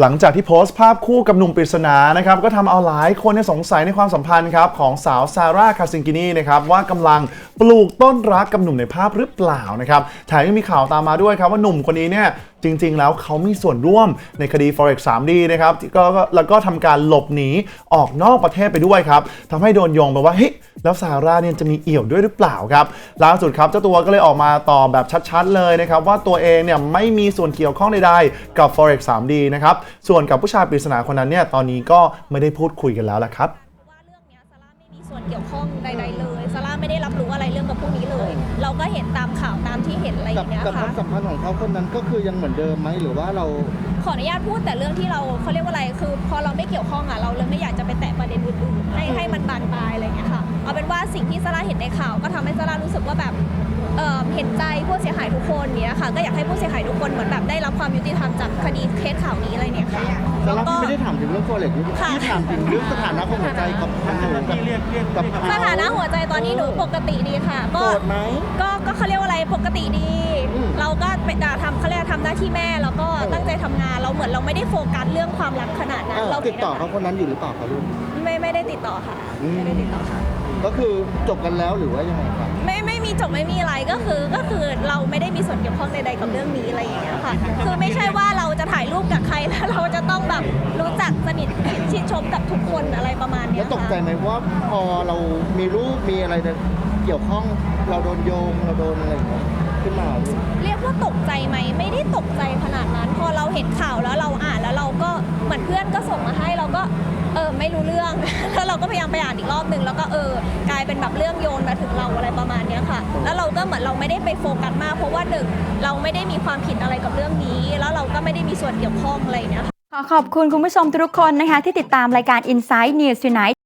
หลังจากที่โพสต์ภาพคู่กับหนุ่มปริศนานะครับก็ทำเอาหลายคนเนี่ยสงสัยในความสัมพันธ์ครับของสาวซาร่าคาซิงกินีนะครับว่ากำลังปลูกต้นรักกับหนุ่มในภาพหรือเปล่านะครับแถมยังมีข่าวตามมาด้วยครับว่าหนุ่มคนนี้เนี่ย จริง ๆ แล้วเขามีส่วนร่วมในคดี Forex 3D นะครับก็ก็แล้วก็ทำการหลบหนีออกนอกประเทศไปด้วยครับทำให้โดนโยงไปว่าเฮ้ยแล้วซาร่าเนี่ยจะมีเอี่ยวด้วยหรือเปล่าครับล่าสุดครับเจ้าตัวก็เลยออกมาตอบแบบชัดๆ เลยนะครับว่าตัวเองเนี่ยไม่มีส่วนเกี่ยวข้องใดๆกับ Forex 3D นะครับส่วนกับผู้ชายปริศนาคนนั้นเนี่ยตอนนี้ก็ไม่ได้พูดคุยกันแล้วละครับ ส่วนเกี่ยวข้องใด ๆ เลยซาร่าไม่ได้รับรู้อะไรเรื่องกับพวกนี้เลย เราก็เห็นตามข่าวตามที่เห็นอะไรอกับย่างเงี้ยกับคค่ะ วามสัมพันธ์ของเขาคนนั้นก็คือยังเหมือนเดิมไหมหรือว่าเรา ขออนุญาตพูดแต่เรื่องที่เราเขาเรียกว่าอะไรคือ พอเราไม่เกี่ยวข้องอะเราเลยไม่อยาก สิ่งที่ซาร่าเห็นในข่าว ก็ทำให้ซาร่ารู้สึกว่าแบบเอ่อเห็นใจผู้เสียหายทุกคนเนี้ยค่ะ ก็อยากให้ผู้เสียหายทุกคนเหมือนแบบได้รับความยุติธรรมจากคดีเคสข่าวนี้อะไรเนี่ยค่ะแต่แล้วเราก็ไม่ได้ถามถึงเรื่องโฟเล็กค่ะที่ถามถึงเรื่องสถานะของหัวใจกับกับหนูกับกับเขสถานะหัวใจตอนนี้หนูปกติดีค่ะโกก็รธไหมก็ก็เขาเรียกว่าอะไรปกติดีอืมเราก็ไปด่าทำเขาเรียกว่าทำหน้าที่แม่แล้วก็ตั้งใจทำงานเราเหมือนเราไม่ได้โฟกัสเรื่องความรักขนาดนั้นเอ่อเราติดต่อเขาคนนั้นอยู่หรือเปล่าครับลูกไม่ ไม่ได้ติดต่อค่ะ อืม ไม่ได้ติดต่อค่ะ ก็คือจบกันแล้วหรือว่ายังไงครับ ไม่ไม่มีจบไม่มีอะไรก็คือก็คือเราไม่ได้มีส่วนเกี่ยวข้องใดๆกับเรื่องนี้อะไรอย่างเงี้ยค่ะ คือไม่ใช่ว่าเราจะถ่ายรูปกับใครแล้วเราจะต้องแบบรู้จักสนิทชิดชมกับทุกคนอะไรประมาณเนี้แล้ยวตกค่ะใจไหมว่าพอเรามีรูปมีอะไรเนี่ยเกี่ยวข้องเราโดนโยงเราโดนอะไรอย่างเงี้ยขึ้นมาลูกเรียกว่าตกใจไหมไม่ได้ตกใจขนาดนั้น พอเราเห็นข่าวแล้วเราอ่านแล้วเราก็เหมือนเพื่อนก็ ไม่รู้เรื่อง แล้วเราก็พยายามไปอ่านอีกรอบหนึ่งแล้วก็เออกลายเป็นแบบเรื่องโยนมาถึงเราอะไรประมาณเนี้ยค่ะ แล้วเราก็เหมือนเราไม่ได้ไปโฟกัสมาก เพราะว่าหนึ่งเราไม่ได้มีความผิดอะไรกับเรื่องนี้ แล้วเราก็ไม่ได้มีส่วนเกี่ยวข้องอะไรเนี้ยค่ะ ขอขอบคุณคุณผู้ชมทุกคนนะคะ ที่ติดตามรายการ Inside News Tonight